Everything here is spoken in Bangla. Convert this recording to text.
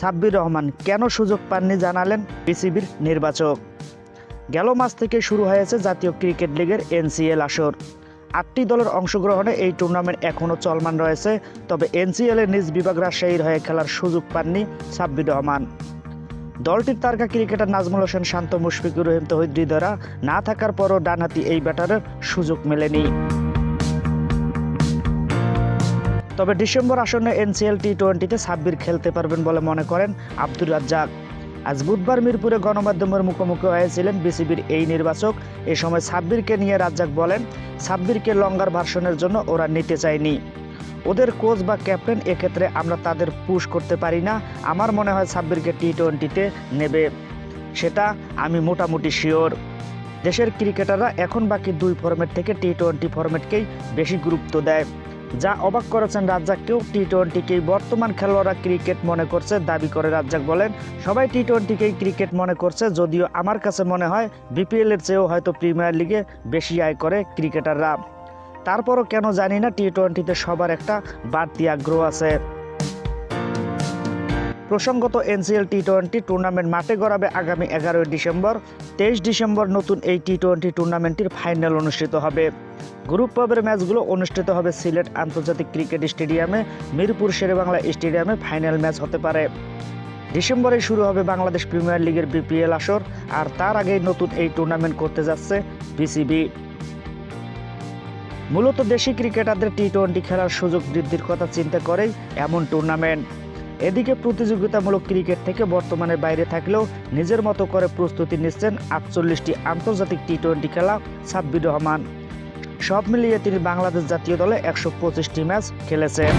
সাব্বির রহমান কেন সুযোগ পাননি জানালেন বিসিবির নির্বাচক। গেল মাস থেকে শুরু হয়েছে জাতীয় ক্রিকেট লিগের এনসিএল আসর। আটটি দলের অংশগ্রহণে এই টুর্নামেন্ট এখনও চলমান রয়েছে, তবে এনসিএলের নিজ বিভাগ রাজশাহীর হয়ে খেলার সুযোগ পাননি সাব্বির রহমান। দলটির তারকা ক্রিকেটার নাজমুল হোসেন শান্ত, মুশফিকুর রহিম, তহিদ হৃদয়রা না থাকার পরও ডানহাতি এই ব্যাটারের সুযোগ মেলেনি। তবে ডিসেম্বর আসনে এনসিএল টি টোয়েন্টিতে সাব্বির খেলতে পারবেন বলে মনে করেন আব্দুর রাজ্জাক। আজ বুধবার মিরপুরে গণমাধ্যমের মুখোমুখি হয়েছিলেন বিসিবির এই নির্বাচক। এ সময় সাব্বিরকে নিয়ে রাজ্জাক বলেন সাব্বিরকে লঙ্গার ভার্সনের জন্য ওরা নিতে চায়নি। ওদের কোচ বা ক্যাপ্টেন এক্ষেত্রে আমরা তাদের পুশ করতে পারি না। আমার মনে হয় সাব্বিরকে টি টোয়েন্টিতে নেবে। সেটা আমি মোটামুটি শিওর। দেশের ক্রিকেটাররা এখন বাকি দুই ফরম্যাট থেকে টি টোয়েন্টি ফরম্যাটকেই বেশি গুরুত্ব দেয়। যা অবাক করেছেন রাজ্জাককেও টি টোয়েন্টিকেই বর্তমান খেলোয়াড়রা ক্রিকেট মনে করছে, দাবি করে রাজ্জাক বলেন, সবাই টি টোয়েন্টিকেই ক্রিকেট মনে করছে, যদিও আমার কাছে মনে হয় বিপিএল এর চেয়েও হয়তো প্রিমিয়ার লিগে বেশি আয় করে ক্রিকেটাররা। তারপরও কেন জানি না টি টোয়েন্টিতে সবার একটা বাড়তি আগ্রহ আছে। প্রসঙ্গত এনসিএল টি টোয়েন্টি টুর্নামেন্ট মাঠে গড়াবে আগামী এগারোই ডিসেম্বর। তেইশ ডিসেম্বর নতুন এই টি টোয়েন্টি টুর্নামেন্টটির ফাইনাল অনুষ্ঠিত হবে। গ্রুপ পর্বের ম্যাচগুলো অনুষ্ঠিত হবে সিলেট আন্তর্জাতিক ক্রিকেট স্টেডিয়ামে। মিরপুর শেরেবাংলা স্টেডিয়ামে ফাইনাল ম্যাচ হতে পারে। ডিসেম্বরে শুরু হবে বাংলাদেশ প্রিমিয়ার লিগের বিপিএল আসর, আর তার আগেই নতুন এই টুর্নামেন্ট করতে যাচ্ছে বিসিবি। মূলত দেশি ক্রিকেটারদের টি টোয়েন্টি খেলার সুযোগ বৃদ্ধির কথা চিন্তা করেই এমন টুর্নামেন্ট। এদিকে প্রতিযোগিতামূলক ক্রিকেট থেকে বর্তমানে বাইরে থাকলেও নিজের মতো করে প্রস্তুতি নিচ্ছেন আটচল্লিশটি আন্তর্জাতিক টি টোয়েন্টি খেলা সাব্বির রহমান। সব মিলিয়ে তিনি বাংলাদেশ জাতীয় দলে একশো পঁচিশটি ম্যাচ খেলেছেন।